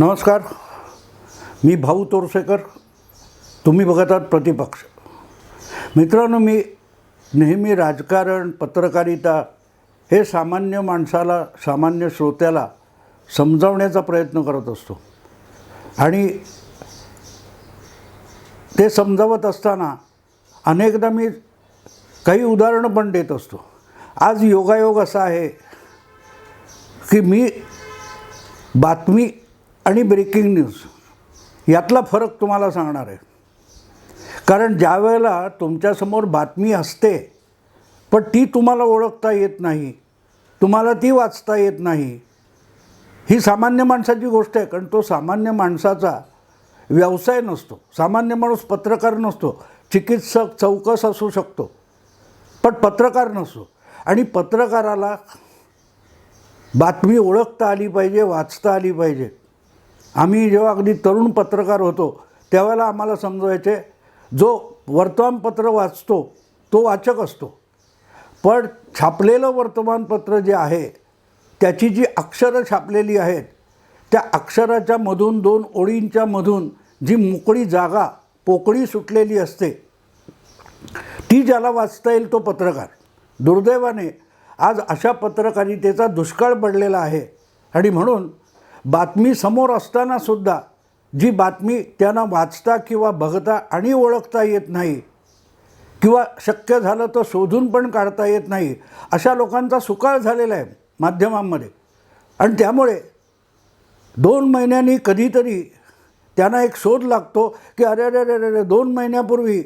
नमस्कार. मी भाऊ तोरसेकर. तुम्ही बघत आहात प्रतिपक्ष. मित्रांनो मी नेहमी राजकारण पत्रकारिता हे सामान्य माणसाला सामान्य श्रोत्याला समजावण्याचा प्रयत्न करत असतो. आणि ते समजावत असताना अनेकदा मी काही उदाहरणं पण देत असतो. आज योगायोग असा आहे की मी बातमी आणि ब्रेकिंग न्यूज यातला फरक तुम्हाला सांगणार आहे. कारण ज्या वेळेला तुमच्यासमोर बातमी असते पण ती तुम्हाला ओळखता येत नाही तुम्हाला ती वाचता येत नाही ही सामान्य माणसाची गोष्ट आहे कारण तो सामान्य माणसाचा व्यवसाय नसतो. सामान्य माणूस पत्रकार नसतो चिकित्सक चौकस असू शकतो पण पत्रकार नसतो. आणि पत्रकाराला बातमी ओळखता आली पाहिजे वाचता आली पाहिजे. आम्ही जेव्हा अगदी तरुण पत्रकार होतो त्यावेळेला आम्हाला समजवायचे जो वर्तमानपत्र वाचतो तो वाचक असतो. पण छापलेलं वर्तमानपत्र जे आहे त्याची जी अक्षरं छापलेली आहेत त्या अक्षराच्या मधून दोन ओळींच्या मधून जी मोकळी जागा पोकळी सुटलेली असते ती ज्याला वाचता येईल तो पत्रकार. दुर्दैवाने आज अशा पत्रकारितेचा दुष्काळ पडलेला आहे. आणि म्हणून बातमी समोर असतानासुद्धा जी बातमी त्यांना वाचता किंवा बघता आणि ओळखता येत नाही किंवा शक्य झालं तर शोधून पण काढता येत नाही अशा लोकांचा सुकाळ झालेला आहे माध्यमांमध्ये. आणि त्यामुळे दोन महिन्यांनी कधीतरी त्यांना एक शोध लागतो की अरे अरे अरे अरे दोन महिन्यापूर्वी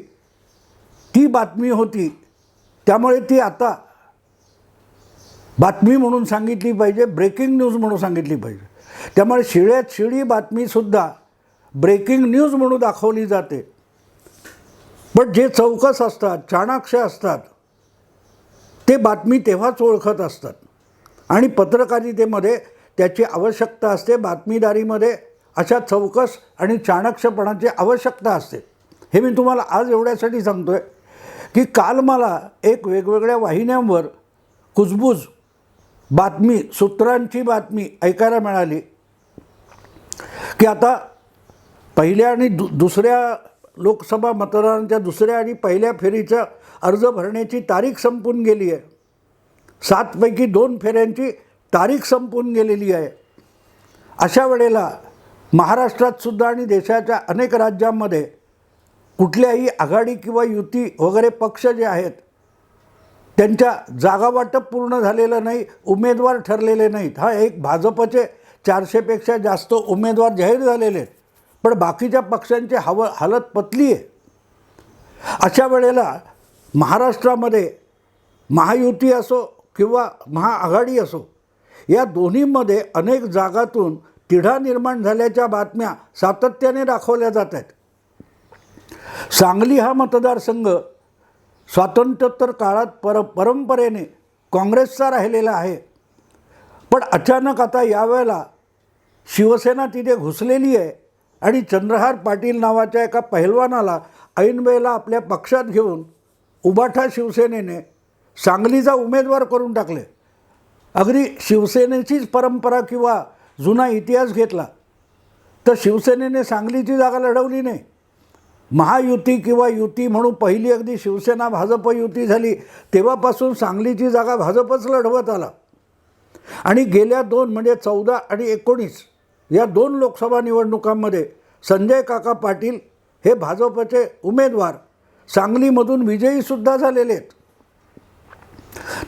ती बातमी होती त्यामुळे ती आता बातमी म्हणून सांगितली पाहिजे ब्रेकिंग न्यूज म्हणून सांगितली पाहिजे. त्यामुळे शिळ्यात शिळी बातमीसुद्धा ब्रेकिंग न्यूज म्हणून दाखवली जाते. पण जे चौकस असतात चाणाक्ष असतात ते बातमी तेव्हाच ओळखत असतात. आणि पत्रकारितेमध्ये त्याची आवश्यकता असते बातमीदारीमध्ये अशा चौकस आणि चाणक्षपणाची आवश्यकता असते. हे मी तुम्हाला आज एवढ्यासाठी सांगतो आहे की काल मला एक वेगवेगळ्या वाहिन्यांवर कुजबूज बातमी सूत्रांची बातमी ऐकायला मिळाली. की आता पहिल्या आणि दु दुसऱ्या लोकसभा मतदानाच्या दुसऱ्या आणि पहिल्या फेरीचा अर्ज भरण्याची तारीख संपून गेली आहे. सातपैकी दोन फेऱ्यांची तारीख संपून गेलेली आहे. अशा वेळेला महाराष्ट्रात सुद्धा आणि देशाच्या अनेक राज्यांमध्ये कुठल्याही आघाडी किंवा युती वगैरे पक्ष जे आहेत त्यांच्या जागावाटप पूर्ण झालेलं नाही उमेदवार ठरलेले नाहीत. हा एक भाजपचे चारशेपेक्षा जास्त उमेदवार जाहीर झालेले आहेत. पण बाकीच्या पक्षांची हव हालत पतली आहे. अशा वेळेला महाराष्ट्रामध्ये महायुती असो किंवा महाआघाडी असो या दोन्हीमध्ये अनेक जागातून तिढा निर्माण झाल्याच्या बातम्या सातत्याने दाखवल्या जात आहेत. सांगली हा मतदारसंघ स्वातंत्र्योत्तर काळात पर परंपरेने काँग्रेसचा राहिलेला आहे. पण अचानक आता यावेळेला शिवसेना तिथे घुसलेली आहे आणि चंद्रहार पाटील नावाच्या एका पहिलवानाला ऐनवेळेला आपल्या पक्षात घेऊन उबाठा शिवसेनेने सांगलीचा उमेदवार करून टाकले. अगदी शिवसेनेचीच परंपरा किंवा जुना इतिहास घेतला तर शिवसेनेने सांगलीची जागा लढवली नाही. महायुती किंवा युती म्हणून पहिली अगदी शिवसेना भाजप युती झाली तेव्हापासून सांगलीची जागा भाजपच लढवत आला. आणि गेल्या दोन म्हणजे चौदा आणि एकोणीस या दोन लोकसभा निवडणुकांमध्ये संजय काका पाटील हे भाजपचे उमेदवार सांगलीमधून विजयीसुद्धा झालेले आहेत.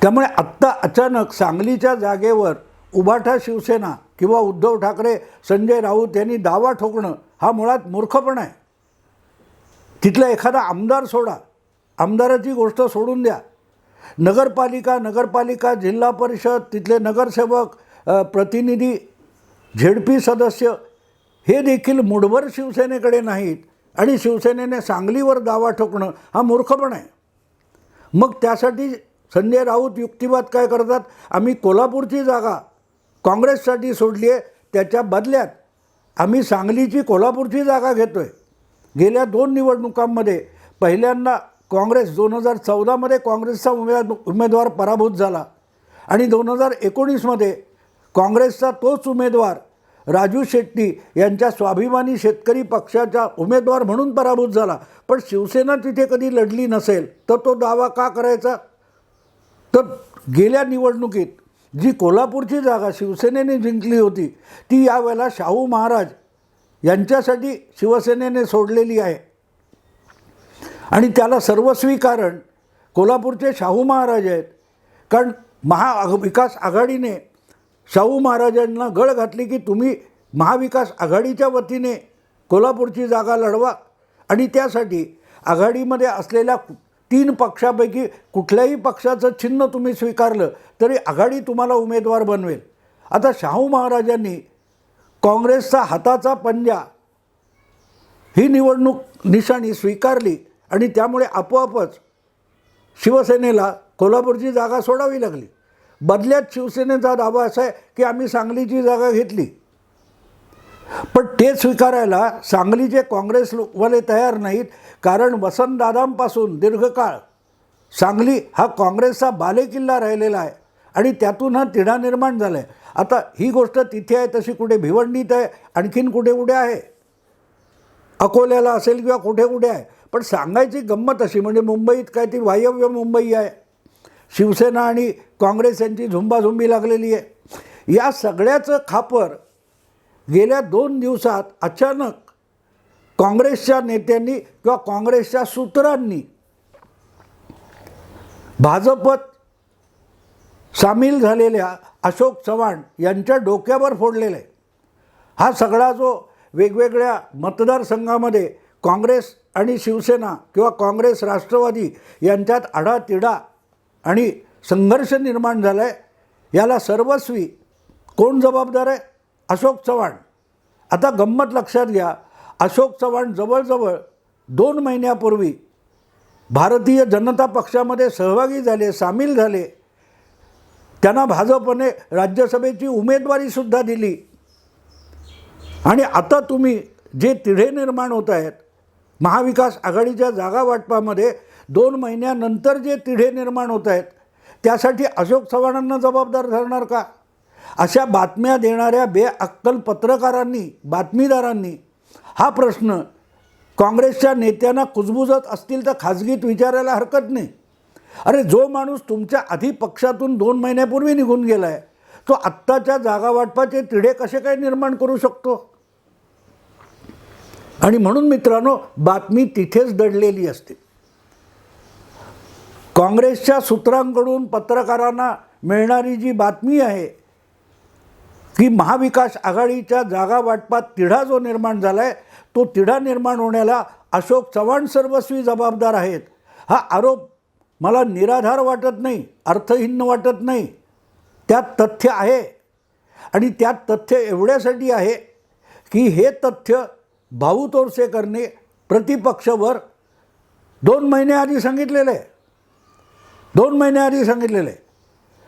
त्यामुळे आत्ता अचानक सांगलीच्या जागेवर उभाठा शिवसेना किंवा उद्धव ठाकरे संजय राऊत यांनी दावा ठोकणं हा मुळात मूर्खपणा आहे. तिथला एखादा आमदार सोडा आमदाराची गोष्ट सोडून द्या. नगरपालिका नगरपालिका जिल्हा परिषद तिथले नगरसेवक प्रतिनिधी झेडपी सदस्य हे देखील मुठभर शिवसेनेकडे नाहीत आणि शिवसेनेने सांगलीवर दावा ठोकणं हा मूर्खपण आहे. मग त्यासाठी संजय राऊत युक्तिवाद काय करतात? आम्ही कोल्हापूरची जागा काँग्रेससाठी सोडली आहे त्याच्या बदल्यात आम्ही सांगलीची कोल्हापूरची जागा घेतो आहे गेल्या दोन निवडणुकांमध्ये पहिल्यांदा काँग्रेस दोन हजार चौदामध्ये काँग्रेसचा उमेद उमेदवार पराभूत झाला. आणि दोन हजार एकोणीसमध्ये काँग्रेसचा तोच उमेदवार राजू शेट्टी यांच्या स्वाभिमानी शेतकरी पक्षाचा उमेदवार म्हणून पराभूत झाला. पण शिवसेना तिथे कधी लढली नसेल तर तो दावा का करायचा? तर गेल्या निवडणुकीत जी कोल्हापूरची जागा शिवसेनेने जिंकली होती ती यावेळेला शाहू महाराज यांच्यासाठी शिवसेनेने सोडलेली आहे. आणि त्याला सर्वस्वी कारण कोल्हापूरचे शाहू महाराज आहेत. कारण महाविकास आघाडीने शाहू महाराजांना गळ घातली की तुम्ही महाविकास आघाडीच्या वतीने कोल्हापूरची जागा लढवा. आणि त्यासाठी आघाडीमध्ये असलेल्या तीन पक्षापैकी कुठल्याही पक्षाचं चिन्ह तुम्ही स्वीकारलं तरी आघाडी तुम्हाला उमेदवार बनवेल. आता शाहू महाराजांनी काँग्रेसचा हाताचा पंजा ही निवडणूक निशाणी स्वीकारली आणि त्यामुळे आपोआपच शिवसेनेला कोल्हापूरची जागा सोडावी लागली. बदल्यात शिवसेनेचा दावा असा आहे की आम्ही सांगलीची जागा घेतली. पण ते स्वीकारायला सांगलीचे काँग्रेस वाले तयार नाहीत कारण वसंतदादांपासून दीर्घकाळ सांगली हा काँग्रेसचा बालेकिल्ला राहिलेला आहे आणि त्यातून हा तिढा निर्माण झाला आहे आता ही गोष्ट तिथे आहे तशी कुठे भिवंडीत आहे आणखीन कुठे कुठे आहे? अकोल्याला असेल किंवा कुठे कुठे आहे? पण सांगायची गंमत अशी म्हणजे मुंबईत काय ती वायव्य मुंबई आहे. शिवसेना आणि काँग्रेस यांची झुंबाझुंबी लागलेली आहे. या सगळ्याचं खापर गेल्या दोन दिवसात अचानक काँग्रेसच्या नेत्यांनी किंवा काँग्रेसच्या सूत्रांनी भाजपत सामील झालेल्या अशोक चव्हाण यांच्या डोक्यावर फोडलेलं आहे. हा सगळा जो वेगवेगळ्या मतदारसंघामध्ये काँग्रेस आणि शिवसेना किंवा काँग्रेस राष्ट्रवादी यांच्यात आढातिढा आणि संघर्ष निर्माण झाला आहे याला सर्वस्वी कोण जबाबदार आहे? अशोक चव्हाण. आता गंमत लक्षात घ्या अशोक चव्हाण जवळजवळ दोन महिन्यापूर्वी भारतीय जनता पक्षामध्ये सहभागी झाले सामील झाले. त्यांना भाजपने राज्यसभेची उमेदवारीसुद्धा दिली. आणि आता तुम्ही जे तिढे निर्माण होत आहेत महाविकास आघाडीच्या जागा वाटपामध्ये दोन महिन्यानंतर जे तिढे निर्माण होत आहेत त्यासाठी अशोक चव्हाणांना जबाबदार धरणार का? अशा बातम्या देणाऱ्या बेअक्कल पत्रकारांनी बातमीदारांनी हा प्रश्न काँग्रेसच्या नेत्यांना कुजबुजत असतील तर खाजगीत विचारायला हरकत नाही. अरे जो माणूस तुमच्या आधी पक्षातून दोन महिन्यापूर्वी निघून गेला आहे तो आत्ताच्या जागा वाटपाचे तिढे कसे काय निर्माण करू शकतो? आणि म्हणून मित्रांनो बातमी तिथेच दडलेली असते. काँग्रेसच्या सूत्रांकडून पत्रकारांना मिळणारी जी बातमी आहे की महाविकास आघाडीच्या जागा वाटपात तिढा जो निर्माण झाला आहे तो तिढा निर्माण होण्याला अशोक चव्हाण सर्वस्वी जबाबदार आहेत. हा आरोप मला निराधार वाटत नाही अर्थहीन वाटत नाही. त्यात तथ्य आहे आणि त्यात तथ्य एवढ्यासाठी आहे की हे तथ्य भाऊ तोरसेकरने प्रतिपक्षवर दोन महिन्याआधी सांगितलेलं आहे. दोन महिन्याआधी सांगितलेलं आहे.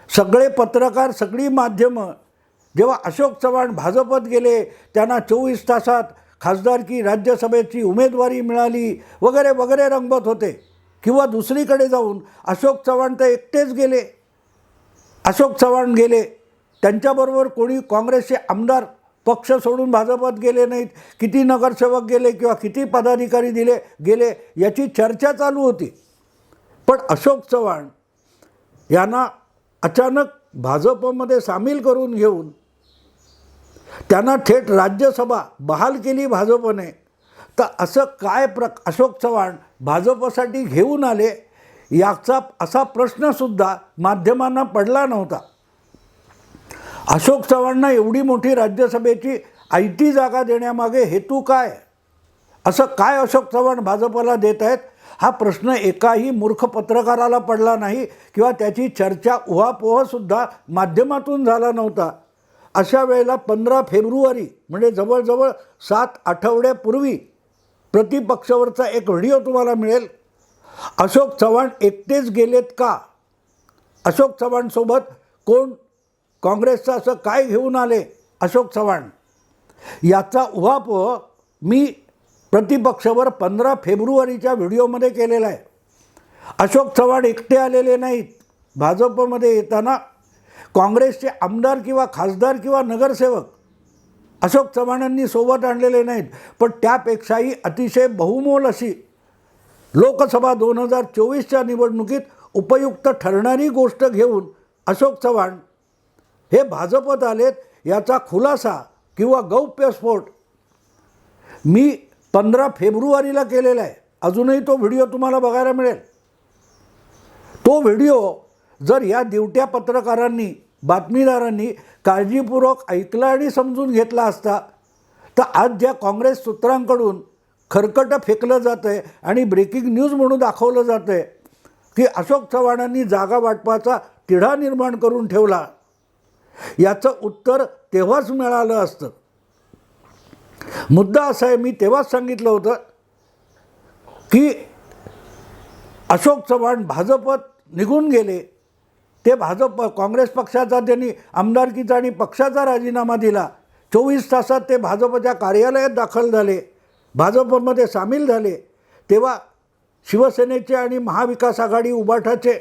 सगळे पत्रकार सगळी माध्यमं जेव्हा अशोक चव्हाण भाजपत गेले त्यांना चोवीस तासात खासदारकी राज्यसभेची उमेदवारी मिळाली वगैरे वगैरे रंगवत होते. किंवा दुसरीकडे जाऊन अशोक चव्हाण तर एकटेच गेले. अशोक चव्हाण गेले त्यांच्याबरोबर कोणी काँग्रेसचे आमदार पक्ष सोडून भाजपात गेले नाहीत किती नगरसेवक गेले किंवा किती पदाधिकारी दिले गेले याची चर्चा चालू होती. पण अशोक चव्हाण यांना अचानक भाजपमध्ये सामील करून घेऊन त्यांना थेट राज्यसभा बहाल केली भाजपने. तर असं काय प्र अशोक चव्हाण भाजपसाठी घेऊन आले याचा असा प्रश्नसुद्धा माध्यमांना पडला नव्हता. अशोक चव्हाणना एवढी मोठी राज्यसभेची आय टी जागा देण्यामागे हेतू काय? असं काय अशोक चव्हाण भाजपला देत आहेत हा प्रश्न एकाही मूर्ख पत्रकाराला पडला नाही किंवा त्याची चर्चा उहापोहसुद्धा माध्यमातून झाला नव्हता. अशा वेळेला पंधरा फेब्रुवारी म्हणजे जवळजवळ सात आठवड्यापूर्वी प्रतिपक्षावरचा एक व्हिडिओ तुम्हाला मिळेल. अशोक चव्हाण एकटेच गेलेत का? अशोक चव्हाणसोबत कोण? काँग्रेसचं असं काय घेऊन आले अशोक चव्हाण? याचा उहापोह मी प्रतिपक्षावर पंधरा फेब्रुवारीच्या व्हिडिओमध्ये केलेला आहे. अशोक चव्हाण एकटे आलेले नाहीत. भाजपमध्ये येताना काँग्रेसचे आमदार किंवा खासदार किंवा नगरसेवक अशोक चव्हाणांनी सोबत आणलेले नाहीत. पण त्यापेक्षाही अतिशय बहुमोल अशी लोकसभा दोन हजार चोवीसच्या निवडणुकीत उपयुक्त ठरणारी गोष्ट घेऊन अशोक चव्हाण हे भाजपत आलेत याचा खुलासा किंवा गौप्यस्फोट मी पंधरा फेब्रुवारीला केलेला आहे. अजूनही तो व्हिडिओ तुम्हाला बघायला मिळेल. तो व्हिडिओ जर या दिवट्या पत्रकारांनी बातमीदारांनी काळजीपूर्वक ऐकला आणि समजून घेतला असता तर आज ज्या काँग्रेस सूत्रांकडून खरकटं फेकलं जातं आहे आणि ब्रेकिंग न्यूज म्हणून दाखवलं जातं आहे की अशोक चव्हाणांनी जागा वाटपाचा तिढा निर्माण करून ठेवला याचं उत्तर तेव्हाच मिळालं असतं. मुद्दा असा आहे मी तेव्हाच सांगितलं होतं की अशोक चव्हाण भाजपत निघून गेले ते भाजप काँग्रेस पक्षाचा त्यांनी आमदारकीचा आणि पक्षाचा राजीनामा दिला. चोवीस तासात ते भाजपच्या कार्यालयात दाखल झाले भाजपमध्ये सामील झाले. तेव्हा शिवसेनेचे आणि महाविकास आघाडी उबाठाचे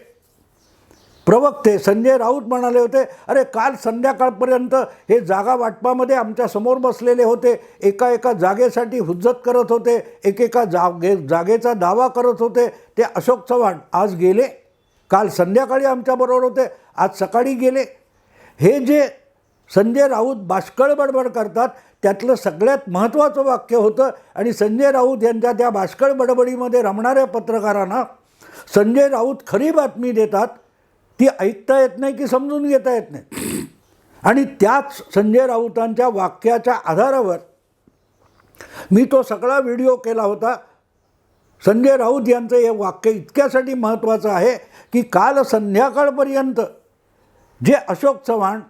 प्रवक्ते संजय राऊत म्हणाले होते अरे काल संध्याकाळपर्यंत हे जागा वाटपामध्ये आमच्यासमोर बसलेले होते. एका एका जागेसाठी हुज्जत करत होते. एकेका जागे जागेचा दावा करत होते. ते अशोक चव्हाण आज गेले. काल संध्याकाळी आमच्याबरोबर होते. आज सकाळी गेले. हे जे संजय राऊत बाष्कळ बडबड करतात त्यातलं सगळ्यात महत्त्वाचं वाक्य होतं आणि संजय राऊत यांच्या त्या बाष्कळ बडबडीमध्ये रमणाऱ्या पत्रकारांना संजय राऊत खरी बातमी देतात ती ऐकता येत नाही की समजून घेता येत नाही. आणि त्याच संजय राऊतांच्या वाक्याच्या आधारावर मी तो सगळा व्हिडिओ केला होता. संजय राऊत यांचं हे वाक्य इतक्यासाठी महत्त्वाचं आहे की काल संध्याकाळपर्यंत जे अशोक चव्हाण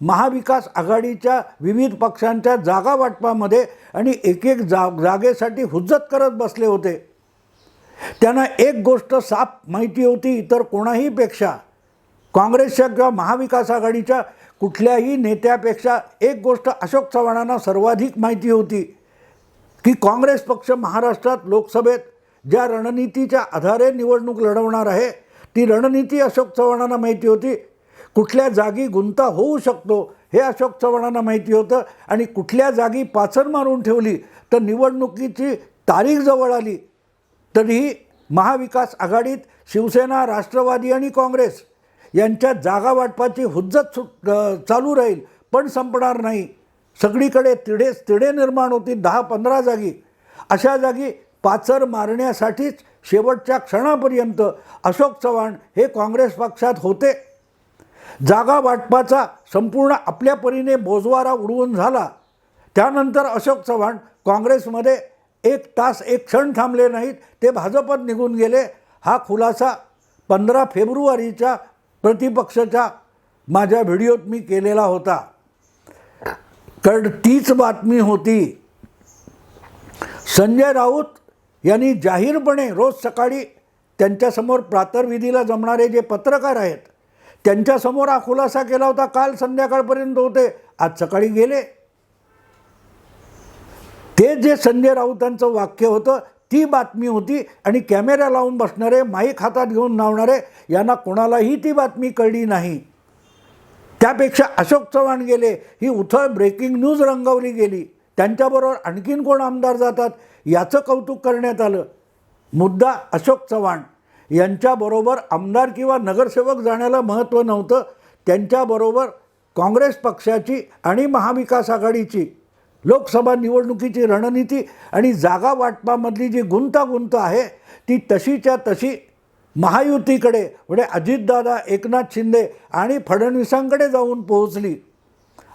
महाविकास आघाडीच्या विविध पक्षांच्या जागा वाटपामध्ये आणि एक एक जा जागेसाठी हुज्जत करत बसले होते. त्यांना एक गोष्ट साफ माहिती होती इतर कोणाहीपेक्षा काँग्रेसच्या किंवा महाविकास आघाडीच्या कुठल्याही नेत्यापेक्षा एक गोष्ट अशोक चव्हाणांना सर्वाधिक माहिती होती की काँग्रेस पक्ष महाराष्ट्रात लोकसभेत ज्या रणनीतीच्या आधारे निवडणूक लढवणार आहे ती रणनीती अशोक चव्हाणांना माहिती होती. कुठल्या जागी गुंता होऊ शकतो हे अशोक चव्हाणांना माहिती होतं. आणि कुठल्या जागी पाचर मारून ठेवली तर निवडणुकीची तारीख जवळ आली तरीही महाविकास आघाडीत शिवसेना राष्ट्रवादी आणि काँग्रेस यांच्या जागा वाटपाची हुज्जत सु चालू राहील पण संपणार नाही. सगळीकडे तिढेच तिढे निर्माण होती दहा पंधरा जागी. अशा जागी पाचर मारण्यासाठीच शेवटच्या क्षणापर्यंत अशोक चव्हाण हे काँग्रेस पक्षात होते. जागा वाटपाचा संपूर्ण आपल्या परीने बोजवारा उडवून झाला. त्यानंतर अशोक चव्हाण काँग्रेसमध्ये एक तास एक क्षण थांबले नाहीत ते भाजपत निघून गेले. हा खुलासा पंधरा फेब्रुवारीच्या प्रतिपक्षाच्या माझ्या व्हिडिओत मी केलेला होता. कारण तीच बातमी होती. संजय राऊत यांनी जाहीरपणे रोज सकाळी त्यांच्यासमोर प्रातर्विधीला जमणारे जे पत्रकार आहेत त्यांच्यासमोर हा खुलासा केला होता. काल संध्याकाळपर्यंत होते. आज सकाळी गेले. ते जे संजय राऊतांचं वाक्य होतं ती बातमी होती आणि कॅमेरा लावून बसणारे माईक हातात घेऊन नावणारे यांना कोणालाही ती बातमी कळली नाही. त्यापेक्षा अशोक चव्हाण गेले ही उथळ ब्रेकिंग न्यूज रंगवली गेली. त्यांच्याबरोबर आणखीन कोण आमदार जातात याचं कौतुक करण्यात आलं. मुद्दा अशोक चव्हाण. यांच्याबरोबर आमदार किंवा नगरसेवक जाण्याला महत्त्व नव्हतं त्यांच्याबरोबर काँग्रेस पक्षाची आणि महाविकास आघाडीची. लोकसभा निवडणुकीची रणनीती आणि जागा वाटपामधली जी गुंतागुंत आहे ती तशीच्या तशी महायुतीकडे म्हणजे अजितदादा एकनाथ शिंदे आणि फडणवीसांकडे जाऊन पोहोचली.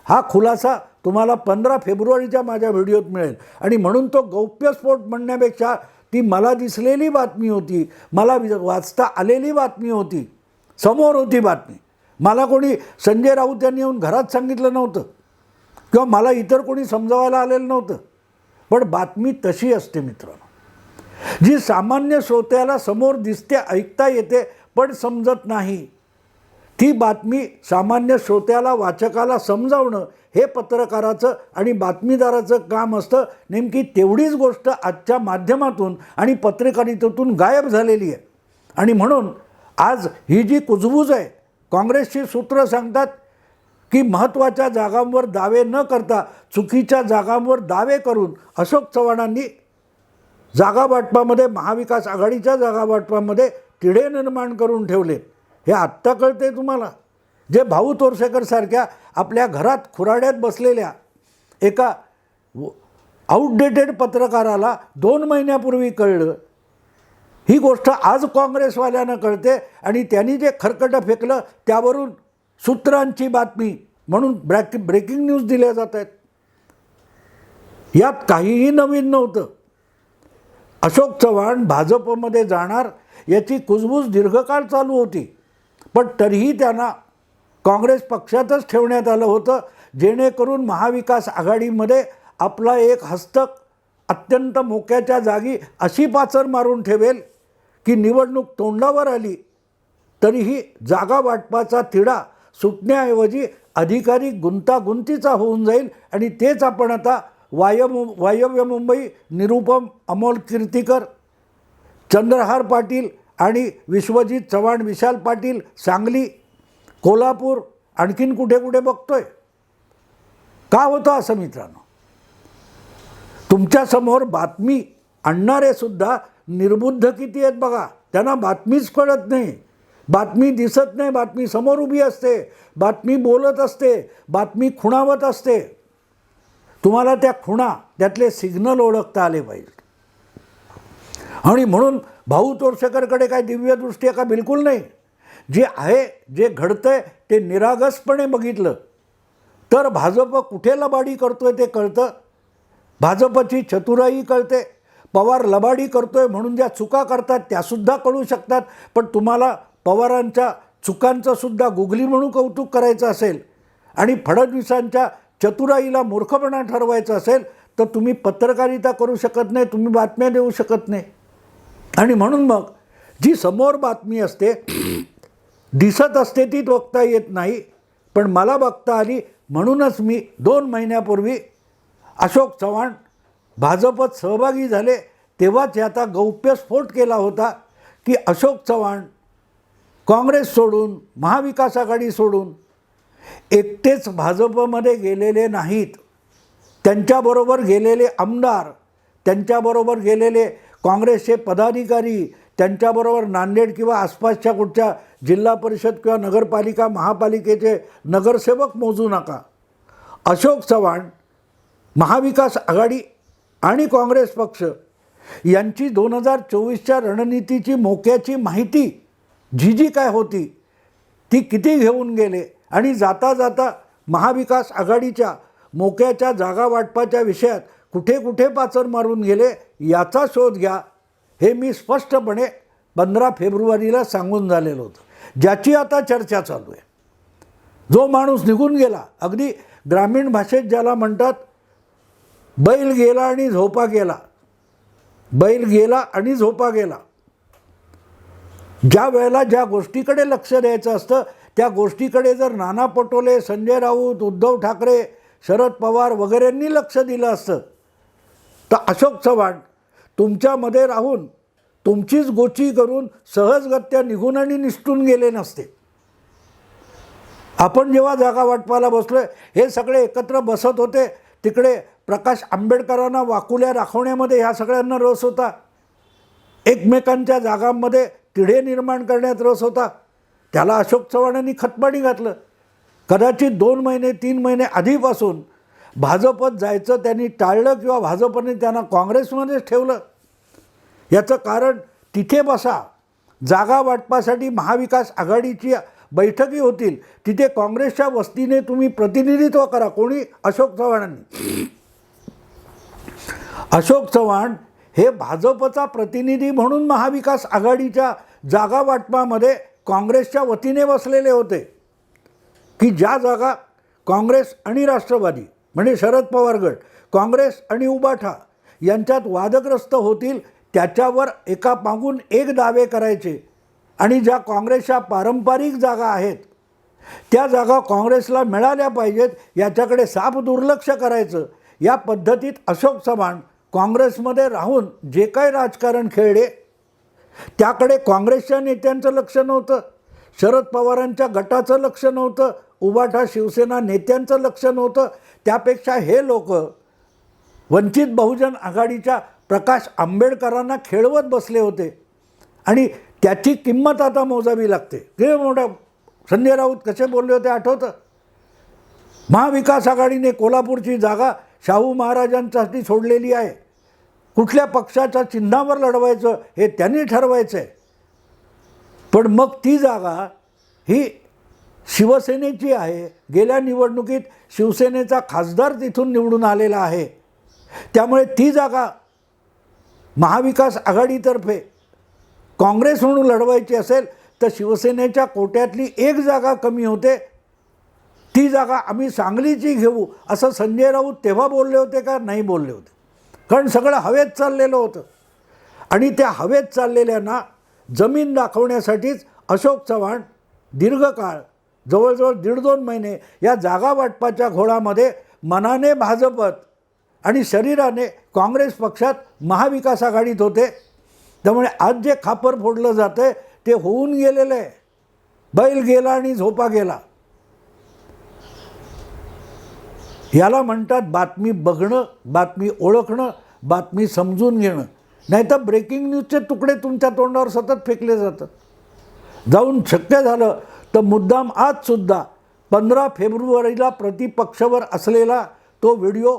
हा खुलासा तुम्हाला पंधरा फेब्रुवारीच्या माझ्या व्हिडिओत मिळेल. आणि म्हणून तो गौप्यस्फोट म्हणण्यापेक्षा ती मला दिसलेली बातमी होती. मला वि- वाचता आलेली बातमी होती. समोर होती बातमी. मला कोणी संजय राऊत यांनी येऊन घरात सांगितलं नव्हतं. किंवा मला इतर कोणी समजावायला आलेलं नव्हतं. पण बातमी तशी असते मित्रांनो. जी सामान्य श्रोत्याला समोर दिसते ऐकता येते पण समजत नाही. ती बातमी सामान्य श्रोत्याला वाचकाला समजावणं हे पत्रकाराचं आणि बातमीदाराचं काम असतं. नेमकी तेवढीच गोष्ट आजच्या माध्यमातून आणि पत्रकारितेतून गायब झालेली आहे. आणि म्हणून आज ही जी कुजबूज आहे काँग्रेसची सूत्र सांगतात की महत्त्वाच्या जागांवर दावे न करता चुकीच्या जागांवर दावे करून अशोक चव्हाणांनी जागा वाटपामध्ये महाविकास आघाडीच्या जागा वाटपामध्ये तिढे निर्माण करून ठेवले. हे आत्ता कळते तुम्हाला? जे भाऊ तोरसेकरसारख्या आपल्या घरात खुराड्यात बसलेल्या एका आउटडेटेड पत्रकाराला दोन महिन्यापूर्वी कळलं. ही गोष्ट आज काँग्रेसवाल्यानं कळते आणि त्यांनी जे खरकटं फेकलं त्यावरून सूत्रांची बातमी म्हणून ब्रॅक ब्रेकिंग न्यूज दिल्या जात आहेत. यात काहीही नवीन नव्हतं. अशोक चव्हाण भाजपमध्ये जाणार याची कुजबूज दीर्घकाळ चालू होती. पण तरीही त्यांना काँग्रेस पक्षातच ठेवण्यात आलं होतं जेणेकरून महाविकास आघाडीमध्ये आपला एक हस्तक अत्यंत मोक्याच्या जागी अशी पाचर मारून ठेवेल की निवडणूक तोंडावर आली तरीही जागा वाटपाचा तिढा सुटण्याऐवजी अधिकारी गुंतागुंतीचा होऊन जाईल आणि तेच आपण आता वाय वायव्य मुंबई निरुपम अमोल कीर्तीकर चंद्रहार पाटील आणि विश्वजित चव्हाण विशाल पाटील सांगली कोल्हापूर आणखीन कुठे कुठे बघतोय? का होतं असं मित्रांनो? तुमच्यासमोर बातमी आणणारे सुद्धा निर्बुद्ध किती आहेत बघा. त्यांना बातमीच कळत नाही. बातमी दिसत नाही बातमी समोर उभी असते बातमी बोलत असते बातमी खुणावत असते. तुम्हाला त्या खुणा त्यातले सिग्नल ओळखता आले पाहिजे. आणि म्हणून भाऊ तोरसेकरकडे काय दिव्यदृष्टी आहे का बिलकुल नाही. जे आहे जे घडतंय ते निरागसपणे बघितलं. तर भाजप कुठे लबाडी करतोय ते कळतं. भाजपची चतुराई कळते. पवार लबाडी करतोय म्हणून ज्या चुका करतात त्यासुद्धा कळू शकतात. पण तुम्हाला पवारांच्या चुकांचं सुद्धा गुगली म्हणून कौतुक करायचं असेल आणि फडणवीसांच्या चतुराईला मूर्खपणा ठरवायचं असेल तर तुम्ही पत्रकारिता करू शकत नाही तुम्ही बातम्या देऊ शकत नाही. आणि म्हणून मग जी समोर बातमी असते दिसत असते ती बघता येत नाही पण मला बघता आली म्हणूनच मी दोन महिन्यापूर्वी अशोक चव्हाण भाजपत सहभागी झाले तेव्हाच याचा गौप्यस्फोट केला होता की अशोक चव्हाण काँग्रेस सोडून महाविकास आघाडी सोडून एकटेच भाजपमध्ये गेलेले नाहीत. त्यांच्याबरोबर गेलेले आमदार त्यांच्याबरोबर गेलेले काँग्रेसचे पदाधिकारी त्यांच्याबरोबर नांदेड किंवा आसपासच्या कुठच्या जिल्हा परिषद किंवा नगरपालिका महापालिकेचे नगरसेवक मोजू नका. अशोक चव्हाण महाविकास आघाडी आणि काँग्रेस पक्ष यांची दोन हजार चोवीसच्या रणनीतीची मोक्याची माहिती जी जी काय होती? ती किती घेऊन गेले? आणि जाता जाता महाविकास आघाडीच्या मोक्याच्या जागा वाटपाच्या विषयात कुठे कुठे पाचर मारून गेले याचा शोध घ्या. हे मी स्पष्टपणे पंधरा फेब्रुवारीला सांगून झालेलं होतं. ज्याची आता चर्चा चालू आहे. जो माणूस निघून गेला अगदी ग्रामीण भाषेत ज्याला म्हणतात बैल गेला आणि झोपा गेला. बैल गेला आणि झोपा गेला. ज्या वेळेला ज्या गोष्टीकडे लक्ष द्यायचं असतं त्या गोष्टीकडे जर नाना पटोले संजय राऊत उद्धव ठाकरे शरद पवार वगैरेंनी लक्ष दिलं असतं तर अशोक चव्हाण तुमच्यामध्ये राहून तुमचीच गोची करून सहजगत्या निघून आणि निसटून गेले नसते. आपण जेव्हा जागा वाटपाला बसलो हे सगळे एकत्र बसत होते तिकडे प्रकाश आंबेडकरांना वाकुल्या राखवण्यामध्ये ह्या सगळ्यांना रस होता. एकमेकांच्या जागांमध्ये तिढे निर्माण करण्यात रस होता. त्याला अशोक चव्हाणांनी खतपाणी घातलं. कदाचित दोन महिने तीन महिने आधीपासून भाजपत जायचं त्यांनी टाळलं किंवा भाजपने त्यांना काँग्रेसमध्येच ठेवलं. याचं कारण तिथे बसा जागा वाटपासाठी महाविकास आघाडीची बैठकी होतील. तिथे काँग्रेसच्या वस्तीने तुम्ही प्रतिनिधित्व करा. कोणी? अशोक चव्हाणांनी. अशोक चव्हाण हे भाजपचा प्रतिनिधी म्हणून महाविकास आघाडीच्या जागा वाटपामध्ये काँग्रेसच्या वतीने बसलेले होते. की ज्या जागा काँग्रेस आणि राष्ट्रवादी म्हणजे शरद पवार गट काँग्रेस आणि उबाठा यांच्यात वादग्रस्त होतील त्याच्यावर एका मागून एक दावे करायचे आणि ज्या काँग्रेसच्या पारंपरिक जागा आहेत त्या जागा काँग्रेसला मिळाल्या पाहिजेत याच्याकडे साफ दुर्लक्ष करायचं या पद्धतीत अशोक चव्हाण काँग्रेसमध्ये राहून जे काय राजकारण खेळले त्याकडे काँग्रेसच्या नेत्यांचं लक्ष नव्हतं. शरद पवारांच्या गटाचं लक्ष नव्हतं. उबाठा शिवसेना नेत्यांचं लक्ष नव्हतं. त्यापेक्षा हे लोक वंचित बहुजन आघाडीच्या प्रकाश आंबेडकरांना खेळवत बसले होते. आणि त्याची किंमत आता मोजावी लागते. हे मोठ्या संजय राऊत कसे बोलले होते आठवतं? महाविकास आघाडीने कोल्हापूरची जागा शाहू महाराजांसाठी सोडलेली आहे. कुठल्या पक्षाच्या चिन्हावर लढवायचं हे त्यांनी ठरवायचं आहे पण मग ती जागा ही शिवसेनेची आहे. गेल्या निवडणुकीत शिवसेनेचा खासदार तिथून निवडून आलेला आहे. त्यामुळे ती जागा महाविकास आघाडीतर्फे काँग्रेस म्हणून लढवायची असेल तर शिवसेनेच्या कोट्यातली एक जागा कमी होते. ती जागा आम्ही सांगलीची घेऊ असं संजय राऊत तेव्हा बोलले होते का नाही बोलले होते? कारण सगळं हवेत चाललेलं होतं. आणि त्या हवेत चाललेल्यांना जमीन दाखवण्यासाठीच अशोक चव्हाण दीर्घकाळ जवळजवळ दीड दोन महिने या जागा वाटपाच्या घोळामध्ये मनाने भाजपत आणि शरीराने काँग्रेस पक्षात महाविकास आघाडीत होते. त्यामुळे आज जे खापर फोडलं जातं आहे ते होऊन गेलेलं आहे बैल गेला आणि झोपा गेला. याला म्हणतात बातमी बघणं बातमी ओळखणं बातमी समजून घेणं. नाही तर ब्रेकिंग न्यूजचे तुकडे तुमच्या तोंडावर सतत फेकले जातात. जाऊन शक्य झालं तर मुद्दाम आजसुद्धा पंधरा फेब्रुवारीला प्रतिपक्षवर असलेला तो व्हिडिओ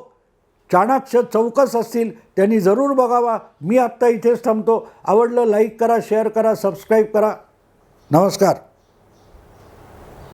चाणाक्ष चौकस असतील त्यांनी जरूर बघावा. मी आत्ता इथेच थांबतो. आवडलं लाईक करा शेअर करा सबस्क्राईब करा. नमस्कार.